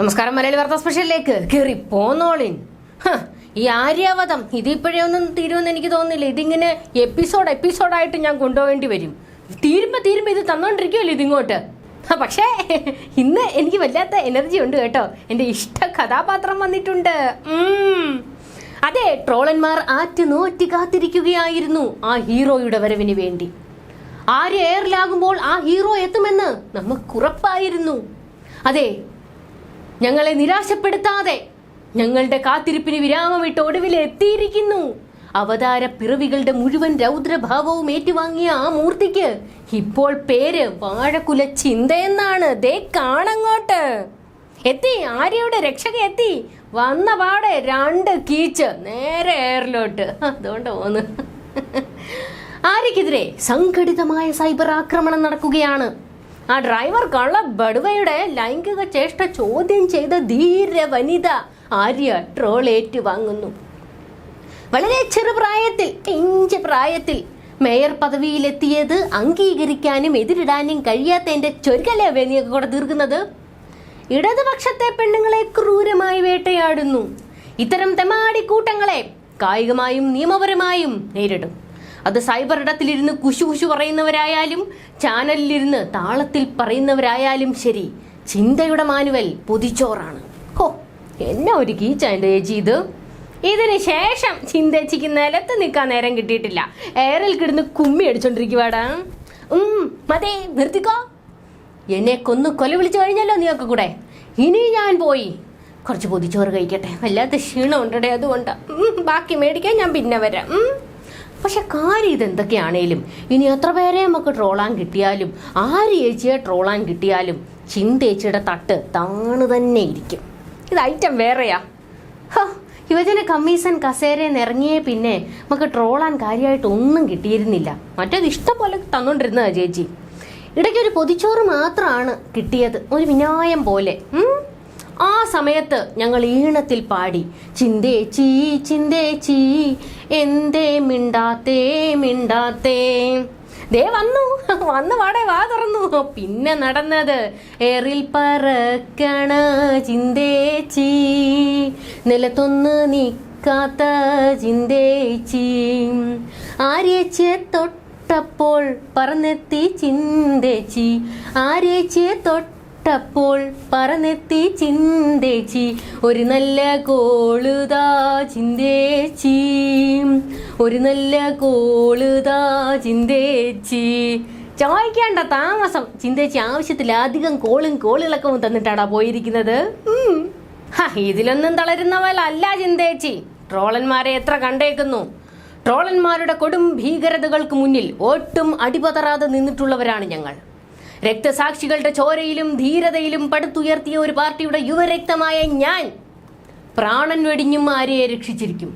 നമസ്കാരം മലയാളി വാർത്താ സ്പെഷ്യലിലേക്ക്. കയറി പോന്നോളിൻ. ഈ ആര്യാവതം ഇതിപ്പോഴേ ഒന്നും തീരുമെന്ന് എനിക്ക് തോന്നുന്നില്ല. ഇതിങ്ങനെ എപ്പിസോഡ് എപ്പിസോഡായിട്ട് ഞാൻ കൊണ്ടുപോകേണ്ടി വരും. തീരുമ്പോ തീരുമ്പോ ഇത് തന്നോണ്ടിരിക്കുമല്ലോ ഇതിങ്ങോട്ട്? പക്ഷേ ഇന്ന് എനിക്ക് വല്ലാത്ത എനർജി ഉണ്ട് കേട്ടോ. എന്റെ ഇഷ്ട കഥാപാത്രം വന്നിട്ടുണ്ട്. അതെ ട്രോളന്മാർ ആറ്റ് നോറ്റി കാത്തിരിക്കുകയായിരുന്നു ആ ഹീറോയുടെ വരവിന് വേണ്ടി. ആര്യ എയറിലാകുമ്പോൾ ആ ഹീറോ എത്തുമെന്ന് നമുക്ക് ഉറപ്പായിരുന്നു. അതെ ഞങ്ങളെ നിരാശപ്പെടുത്താതെ ഞങ്ങളുടെ കാത്തിരിപ്പിന് വിരാമമിട്ട് ഒടുവിൽ എത്തിയിരിക്കുന്നു. അവതാര പിറവികളുടെ മുഴുവൻ രൗദ്രഭാവവും ഏറ്റുവാങ്ങിയ ആ മൂർത്തിക്ക് ഇപ്പോൾ പേര് വാഴക്കുല ചിന്തയെന്നാണ് ദേ കാണങ്ങോട്ട്. എത്തി ആര്യയുടെ രക്ഷക എത്തി. വന്ന പാടെ രണ്ട് കീച്ച് നേരെ എയറിലോട്ട്. അതുകൊണ്ട് പോന്ന്. ആര്യക്കെതിരെ സംഘടിതമായ സൈബർ ആക്രമണം നടക്കുകയാണ്. ആ ഡ്രൈവർ കള്ള ബടുവയുടെ ലൈംഗിക ചേഷ്ട ചോദ്യം ചെയ്ത ധീര വനിത ആര്യ ട്രോൾ ഏറ്റുവാങ്ങുന്നു വളരെ ചെറുപ്രായത്തിൽ ഇഞ്ച് പ്രായത്തിൽ മേയർ പദവിയിലെത്തിയത് അംഗീകരിക്കാനും എതിരിടാനും കഴിയാത്ത എന്റെ ചൊരുക്കല്ലേ വേദിയൊക്കെ കൂടെ തീർക്കുന്നത്? ഇടതുപക്ഷത്തെ പെണ്ണുങ്ങളെ ക്രൂരമായി വേട്ടയാടുന്നു. ഇത്തരം തെമാടി കൂട്ടങ്ങളെ കായികമായും നിയമപരമായും നേരിടും. അത് സൈബർ ഇടത്തിലിരുന്ന് കുശു കുശു പറയുന്നവരായാലും ചാനലിലിരുന്ന് താളത്തിൽ പറയുന്നവരായാലും ശരി. ചിന്തയുടെ മാനുവൽ പൊതിച്ചോറാണ്. ഹോ എന്നെ ഒരു കീച്ച എന്റെ ചേച്ചി ഇത്. ഇതിന് ശേഷം ചിന്തച്ചിക്ക് നിലത്ത് നിൽക്കാൻ നേരം കിട്ടിയിട്ടില്ല. എയറിൽ കിടന്ന് കുമ്മി അടിച്ചോണ്ടിരിക്കുവാടാ. ഉം മതേ നിർത്തിക്കോ. എന്നെ കൊന്ന് കൊല വിളിച്ചു കഴിഞ്ഞല്ലോ നീയൊക്കെ കൂടെ. ഇനി ഞാൻ പോയി. കുറച്ച് പൊതിച്ചോറ് കഴിക്കട്ടെ. വല്ലാത്ത ക്ഷീണം ഉണ്ടടേ അതുകൊണ്ട് ബാക്കി മേടിക്കാൻ ഞാൻ പിന്നെ വരാം. പക്ഷെ കാര്യം ഇതെന്തൊക്കെയാണേലും? ഇനി എത്ര പേരെ നമുക്ക് ട്രോളാൻ കിട്ടിയാലും ആര് ചേച്ചിയെ ട്രോളാൻ കിട്ടിയാലും ചിന്തേച്ചിയുടെ തട്ട് താണ് തന്നെ ഇരിക്കും. ഇത് ഐറ്റം വേറെയാ. യുവജന കമ്മീഷൻ കസേരയിൽ ഇറങ്ങിയേ പിന്നെ നമുക്ക് ട്രോളാൻ കാര്യമായിട്ട് ഒന്നും കിട്ടിയിരുന്നില്ല. മറ്റേത് ഇഷ്ടം പോലെ തന്നോണ്ടിരുന്നതാ ചേച്ചി. ഇടയ്ക്കൊരു പൊതിച്ചോറ് മാത്രമാണ് കിട്ടിയത്. ഒരു വിനായം പോലെ. ആ സമയത്ത് ഞങ്ങൾ ഈണത്തിൽ പാടി ചിന്തേ ചീ ചിന്തേ ചീ എന്തേ മിണ്ടാത്തേ മിണ്ടാത്തേ? ദേ വന്നു വന്ന് പാടെ വാ തുറന്നു. പിന്നെ നടന്നത് ഏറിൽ പറക്കണ ചിന്തേച്ചി നിലത്തൊന്ന് നിൽക്കാത്ത ചിന്തേച്ചി ആര്യേച്ചിയെ തൊട്ടപ്പോൾ പറന്നെത്തി ചിന്തേച്ചി ആര്യേച്ചിയെ തൊട്ടപ്പോൾ പറന്നെത്തി ചിന്തേച്ചി. ഒരു നല്ല കോളുതാ ചിന്തേച്ചി. ഒരു നല്ല കോളുതാ ചിന്തേച്ചി. ചോദിക്കേണ്ട താമസം. ചിന്തേച്ചി ആവശ്യത്തിലധികം കോളും കോളിളക്കവും തന്നിട്ടാടാ പോയിരിക്കുന്നത്. ഇതിലൊന്നും തളരുന്നവളല്ല ചിന്തേച്ചി. ട്രോളന്മാരെ എത്ര കണ്ടേക്കുന്നു. ട്രോളന്മാരുടെ കൊടും ഭീകരതകൾക്ക് മുന്നിൽ ഒട്ടും അടിപതറാതെ നിന്നിട്ടുള്ളവരാണ് ഞങ്ങൾ. രക്തസാക്ഷികളുടെ ചോരയിലും ധീരതയിലും പടുത്തുയർത്തിയ ഒരു പാർട്ടിയുടെ യുവരക്തമായ ഞാൻ പ്രാണൻ വെടിഞ്ഞും ആരെയെ രക്ഷിച്ചിരിക്കും?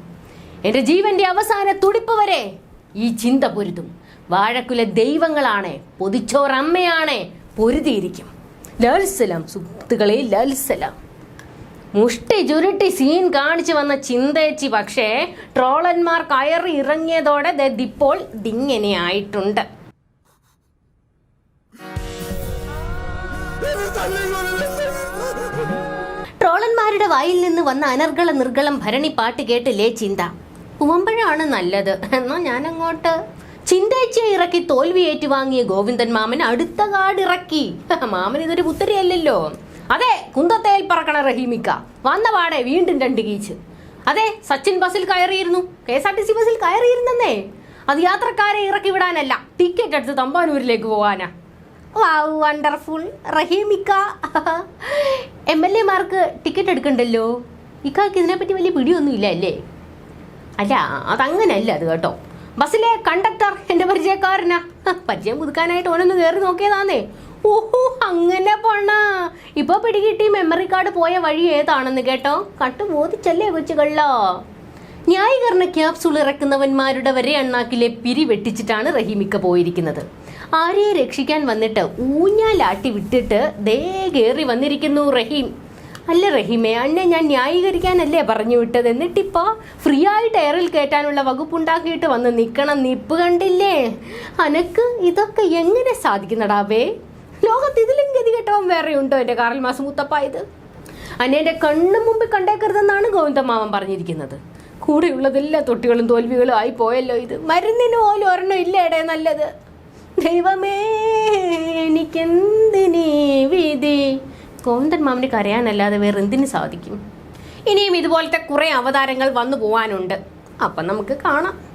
എന്റെ ജീവന്റെ അവസാന തുടിപ്പ് വരെ ഈ ചിന്ത പൊരുതും. വാഴക്കുല ദൈവങ്ങളാണ് പൊതിച്ചോറമ്മയാണ് പൊരുതിയിരിക്കും. ലൽസലം സുഹൃത്തുക്കളെ ലൽസലം മുഷ്ടി ചുരുട്ടി സീൻ കാണിച്ചു വന്ന ചിന്തേച്ചി പക്ഷേ ട്രോളന്മാർ കയറി ഇറങ്ങിയതോടെ ദിപ്പോൾ ദിങ്ങനെ ആയിട്ടുണ്ട്. ട്രോളന്മാരുടെ വായിൽ നിന്ന് വന്ന അനർഗള നിർഗളം ഭരണി പാട്ട് കേട്ടില്ലേ ചിന്ത. പൂവമ്പഴാണ് നല്ലത്. എന്നാ ഞാൻ അങ്ങോട്ട് ചിന്തേച്ചിയെ ഇറക്കി തോൽവി ഏറ്റുവാങ്ങിയ ഗോവിന്ദൻ മാമൻ അടുത്ത കാടിറക്കി മാമൻ ഇതൊരു പുത്തരിയല്ലല്ലോ. അതെ കുന്തത്തേൽ പറക്കണ റഹീമിക്ക. വന്ന പാടെ വീണ്ടും രണ്ട് കീച്ച്. അതെ സച്ചിൻ ബസ്സിൽ കയറിയിരുന്നു. K S R T C ബസ്സിൽ കയറിയിരുന്നേ അത് യാത്രക്കാരെ ഇറക്കി വിടാനല്ല ടിക്കറ്റ് എടുത്ത് തമ്പാനൂരിലേക്ക് പോകാനാ വാവ് വണ്ടർഫുൾ റഹീമിക്ക. എം എൽ എമാർക്ക് ടിക്കറ്റ് എടുക്കണ്ടല്ലോ? ഇക്കാക്ക് ഇതിനെപ്പറ്റി വലിയ പിടിയൊന്നും ഇല്ല അല്ലേ? അല്ല അതങ്ങനല്ല അത് കേട്ടോ. ബസ്സിലെ കണ്ടക്ടർ എന്റെ പരിചയക്കാരനാ. പരിചയം പുതുക്കാനായിട്ട് ഓനൊന്ന് കയറി നോക്കിയതാന്നേ. ഓഹോ അങ്ങനെ പോണ. ഇപ്പൊ പിടികിട്ടി മെമ്മറി കാർഡ് പോയ വഴി ഏതാണെന്ന് കേട്ടോ? കട്ടു ബോധിച്ചല്ലേ കൊച്ചുകള്ളോ. ന്യായീകരണ ക്യാപ്സൂൾ ഇറക്കുന്നവന്മാരുടെ വരെ അണ്ണാക്കിലെ പിരി വെട്ടിച്ചിട്ടാണ് റഹീമിക്ക പോയിരിക്കുന്നത്. ആരെയെ രക്ഷിക്കാൻ വന്നിട്ട് ഊഞ്ഞാലാട്ടി വിട്ടിട്ട് ദേ കയറി വന്നിരിക്കുന്നു റഹീം. അല്ല റഹീമേ അന്നെ ഞാൻ ന്യായീകരിക്കാനല്ലേ പറഞ്ഞു വിട്ടത്? എന്നിട്ടിപ്പോ ഫ്രീ ആയിട്ട് എയറിൽ കയറ്റാനുള്ള വകുപ്പുണ്ടാക്കിയിട്ട് വന്ന് നിക്കണം നിപ്പ് കണ്ടില്ലേ? അനക്ക് ഇതൊക്കെ എങ്ങനെ സാധിക്കുന്നടാവേ ലോകത്ത് ഇതിലും ഗതി കെട്ടവും വേറെ ഉണ്ടോ എന്റെ കാറിൽ മാസം മുത്തപ്പായത്? അന്യന്റെ കണ്ണു മുമ്പിൽ കണ്ടേക്കരുതെന്നാണ് ഗോവിന്ദമാമൻ പറഞ്ഞിരിക്കുന്നത്. കൂടെയുള്ളതെല്ലാ തൊട്ടികളും തോൽവികളും ആയി പോയല്ലോ ഇത്. മരുന്നിന് പോലും ഒരെണ്ണം ഇല്ലേടേ നല്ലത്. ദൈവമേ എനിക്കെന്തിനീ വിധി? കോന്തൻ മാമന് കരയാനല്ലാതെ വേറെ എന്തിനു സാധിക്കും? ഇനിയും ഇതുപോലത്തെ കുറേ അവതാരങ്ങൾ വന്നു പോവാനുണ്ട്. അപ്പം നമുക്ക് കാണാം.